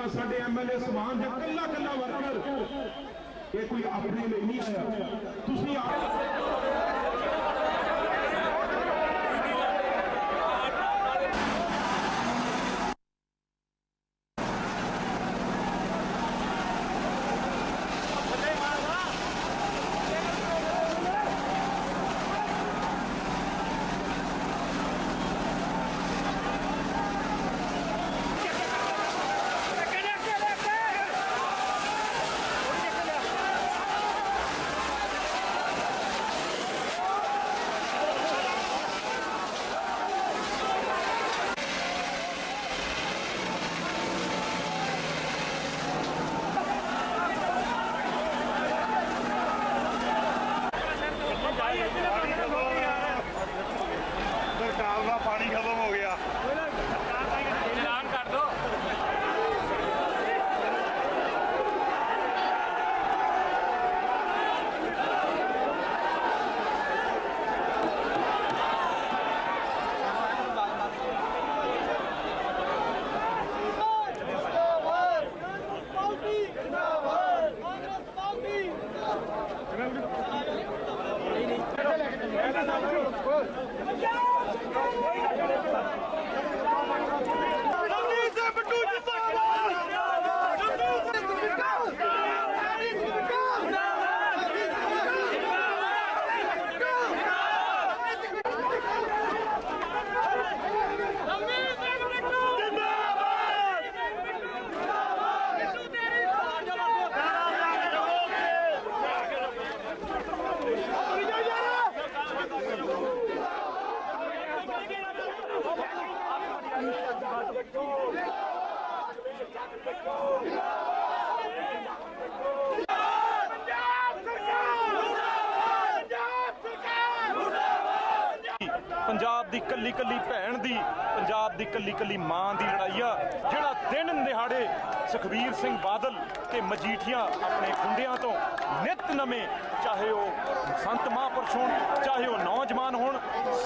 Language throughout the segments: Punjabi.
ਜਾਂ ਸਾਡੇ ਐਮਐਲਏ ਸਮਾਨ ਜਾਂ ਕੱਲਾ ਕੱਲਾ ਵਰਕਰ ਇਹ ਕੋਈ ਆਪਣੇ ਲਈ ਨਹੀਂ ਆਇਆ ਤੁਸੀਂ ਆਪ ਸਰਕਾਰ ਦਾ ਪਾਣੀ ਖਤਮ ਹੋ ਗਿਆ। ਐਲਾਨ ਕਰ Nog niet, ze bedoelt جزاك Punjab ਦੀ ਕੱਲੀ ਕੱਲੀ ਭੈਣ ਦੀ, ਪੰਜਾਬ ਦੀ ਕੱਲੀ ਕੱਲੀ ਮਾਂ ਦੀ ਲੜਾਈ ਆ, ਜਿਹੜਾ ਦਿਨ ਦਿਹਾੜੇ ਸੁਖਬੀਰ ਸਿੰਘ ਬਾਦਲ ਤੇ ਮਜੀਠੀਆ ਆਪਣੇ ਗੁੰਡਿਆਂ ਤੋਂ ਨਿਤ ਨਵੇਂ, ਚਾਹੇ ਉਹ ਸੰਤ ਮਹਾਂਪੁਰਸ਼ ਹੋਣ, ਚਾਹੇ ਉਹ ਨੌਜਵਾਨ ਹੋਣ,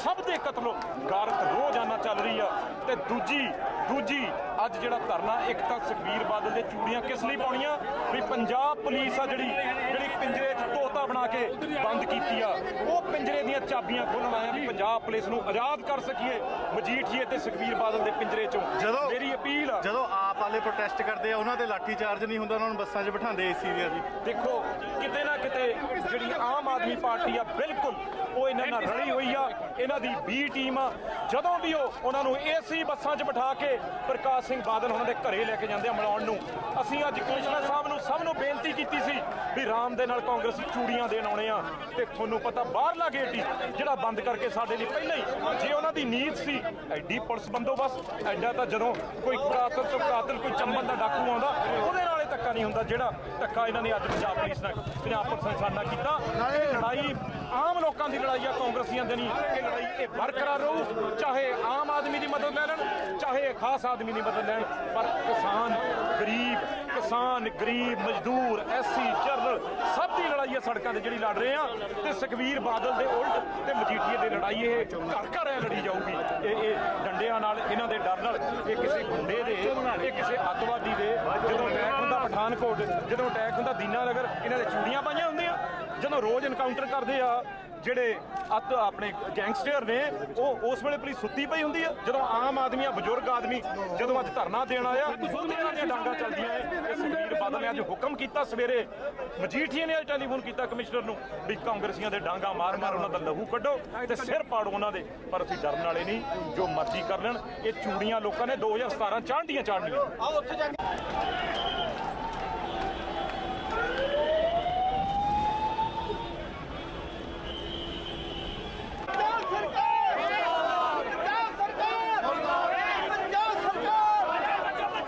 ਸਭ ਦੇ ਕਤਲੋ ਗਾਰਤ ਰੋਜ਼ਾਨਾ ਚੱਲ ਰਹੀ ਆ। ਤੇ ਦੂਜੀ ਦੂਜੀ, ਅੱਜ ਜਿਹੜਾ ਧਰਨਾ, ਇੱਕ ਤਾਂ ਸੁਖਬੀਰ ਬਾਦਲ ਦੇ ਚੂੜੀਆਂ ਕਿਸ ਲਈ ਪਾਉਣੀਆਂ? ਵੀ ਪੰਜਾਬ ਪੁਲਿਸ ਆ ਜਿਹੜੀ ਜਿਹੜੀ ਪਿੰਜਰੇ 'ਚ ਤੋਤਾ ਬਣਾ ਕੇ ਬੰਦ ਕੀਤੀ ਆ। ਉਹ ਪਿੰਜਰੇ ਦੀਆਂ ਚਾਬੀਆਂ ਖੋਲਣ ਆਇਆ ਵੀ ਪੰਜਾਬ ਪੁਲਿਸ ਨੂੰ ਆਜ਼ਾਦ ਕਰ ਸਕੀਏ ਮਜੀਠੀਏ ਤੇ ਸੁਖਬੀਰ ਬਾਦਲ ਦੇ ਪਿੰਜਰੇ 'ਚੋਂ। ਮੇਰੀ ਅਪੀਲ ਆ ਜਦੋਂ ਆਪ ਵਾਲੇ ਪ੍ਰੋਟੈਸਟ ਕਰਦੇ ਆ, ਉਹਨਾਂ ਤੇ ਲਾਠੀ ਚਾਰਜ ਨਹੀਂ ਹੁੰਦਾ, ਉਹਨਾਂ ਨੂੰ ਬੱਸਾਂ 'ਚ ਬਿਠਾਉਂਦੇ ਏਸੀ ਦੀਆਂ ਜੀ। ਦੇਖੋ, ਕਿਤੇ ਨਾ ਕਿਤੇ ਜਿਹੜੀ ਆਮ ਆਦਮੀ ਪਾਰਟੀ ਆ, ਬਿਲਕੁਲ ਉਹ ਇਹਨਾਂ ਨਾਲ ਰਲੀ ਹੋਈ ਆ, ਇਹਨਾਂ ਦੀ ਬੀ ਟੀਮ ਆ। ਜਦੋਂ ਵੀ ਉਹ ਉਹਨਾਂ ਨੂੰ ਏਸੀ ਬੱਸਾਂ 'ਚ ਬਿਠਾ ਕੇ ਪ੍ਰਕਾਸ਼ ਸਿੰਘ ਬਾਦਲ ਉਹਨਾਂ ਦੇ ਘਰੇ ਲੈ ਕੇ ਜਾਂਦੇ ਆ ਮਿਲਾਉਣ ਨੂੰ, ਅਸੀਂ ਅੱਜ ਕਮਿਸ਼ਨਰ ਸਾਹਿਬ ਨੂੰ ਸਭ ਨੂੰ ਬੇਨਤੀ ਕੀਤੀ ਸੀ ਵੀ ਰਾਮ ਦੇ ਨਾਲ ਕਾਂਗਰਸ ਚੂੜੀਆਂ ਦੇਣ ਆਉਣੇ ਆ। ਤੇ ਤੁਹਾਨੂੰ ਪਤਾ ਬਾਹਰਲਾ ਗੇਟ ਹੀ, ਜਿਹੜਾ ਬੰਦ ਕਰਕੇ ਸਾਡੇ ਲਈ ਪਹਿਲਾਂ ਹੀ, ਜੇ ਉਹਨਾਂ ਦੀ ਨੀਤ ਸੀ, ਐਡੀ ਪੁਲਿਸ ਬੰਦੋਬਸਤ, ਐਡਾ ਤਾਂ ਜਦੋਂ ਕੋਈ ਕਾਤਲ ਤੋਂ ਕਾਤਲ ਕੋਈ ਚੰਬਨ ਦਾ ਡਾਕੂ ਆਉਂਦਾ ਉਹਦੇ ਨਾਲ ਇਹ ਧੱਕਾ ਨਹੀਂ ਹੁੰਦਾ, ਜਿਹੜਾ ਧੱਕਾ ਇਹਨਾਂ ਨੇ ਅੱਜ ਪੰਜਾਬ ਪੁਲਿਸ ਨਾਲ ਪੰਜਾਬ ਪੁਲਿਸ ਨੇ ਨਾਲ ਕੀਤਾ। ਇਹ ਲੜਾਈ ਆਮ ਲੋਕਾਂ ਦੀ ਲੜਾਈ ਆ, ਕਾਂਗਰਸੀਆਂ ਦੇ ਨਹੀਂ। ਇਹ ਲੜਾਈ ਇਹ ਬਰਕਰਾਰ ਰਹੂ, ਚਾਹੇ ਆਮ ਆਦਮੀ ਦੀ ਮਦਦ ਲੈ ਲੈਣ, ਚਾਹੇ ਖਾਸ ਆਦਮੀ ਦੀ ਮਦਦ ਲੈਣ। ਪਰ ਕਿਸਾਨ, ਗਰੀਬ ਕਿਸਾਨ, ਗਰੀਬ, ਮਜ਼ਦੂਰ, ਐਸਸੀ ਜਰਨਲ ਸਭ ਦੀ ਲੜਾਈ ਹੈ ਸੜਕਾਂ ਤੇ ਜਿਹੜੀ ਲੜ ਰਹੇ ਆ। ਤੇ ਸੁਖਵੀਰ ਬਾਦਲ ਦੇ ਉਲਟ ਤੇ ਮਜੀਠੀਏ ਦੀ ਲੜਾਈ ਇਹ ਘਰ ਘਰ ਇਹ ਲੜੀ ਜਾਊਗੀ। ਇਹ ਇਹ ਡੰਡਿਆਂ ਨਾਲ, ਇਹਨਾਂ ਦੇ ਡਰ ਨਾਲ, ਇਹ ਕਿਸੇ ਗੁੰਡੇ ਦੇ, ਇਹ ਕਿਸੇ ਅੱਤਵਾਦੀ ਦੇ ਜਦੋਂ ਅਟੈਕ ਹੁੰਦਾ ਪਠਾਨਕੋਟ ਜਦੋਂ ਅਟੈਕ ਹੁੰਦਾ ਦੀਨਾ ਨਗਰ ਇਹਨਾਂ ਦੇ ਚੂੜੀਆਂ ਪਾਈਆਂ ਹੁੰਦੀਆਂ। ਜਦੋਂ ਰੋਜ਼ ਐਨਕਾਊਂਟਰ ਕਰਦੇ ਆ ਜਿਹੜੇ ਅੱਤ ਆਪਣੇ ਗੈਂਗਸਟਰ ਨੇ ਉਹ ਉਸ ਵੇਲੇ ਪੁਲਿਸ ਸੁੱਤੀ ਪਈ ਹੁੰਦੀ ਆ। ਜਦੋਂ ਆਮ ਆਦਮੀ ਆ ਬਜ਼ੁਰਗ ਆਦਮੀ ਜਦੋਂ ਅੱਜ ਧਰਨਾ ਦੇਣ ਆਇਆ ਉਹਨਾਂ ਦੀਆਂ ਡਾਂਗਾ ਚੱਲਦੀਆਂ ਐ ਇਹ ਸੁਖਬੀਰ ਬਾਦਲ ਨੇ ਅੱਜ ਹੁਕਮ ਕੀਤਾ ਸਵੇਰੇ ਮਜੀਠੀਏ ਨੇ ਅੱਜ ਟੈਲੀਫੋਨ ਕੀਤਾ ਕਮਿਸ਼ਨਰ ਨੂੰ ਵੀ ਕਾਂਗਰਸੀਆਂ ਦੇ ਡਾਂਗਾ ਮਾਰ ਮਾਰ ਉਹਨਾਂ ਦਾ ਲਹੂ ਕੱਢੋ ਤੇ ਸਿਰ ਪਾੜੋ ਉਹਨਾਂ ਦੇ। ਪਰ ਅਸੀਂ ਡਰਨ ਵਾਲੇ ਨਹੀਂ ਜੋ ਮਰਜ਼ੀ ਕਰ ਲੈਣ। ਇਹ ਚੂੜੀਆਂ ਲੋਕਾਂ ਨੇ 2017 ਚਾੜ੍ਹਦੀਆਂ ਚਾੜ੍ਹਨੀਆਂ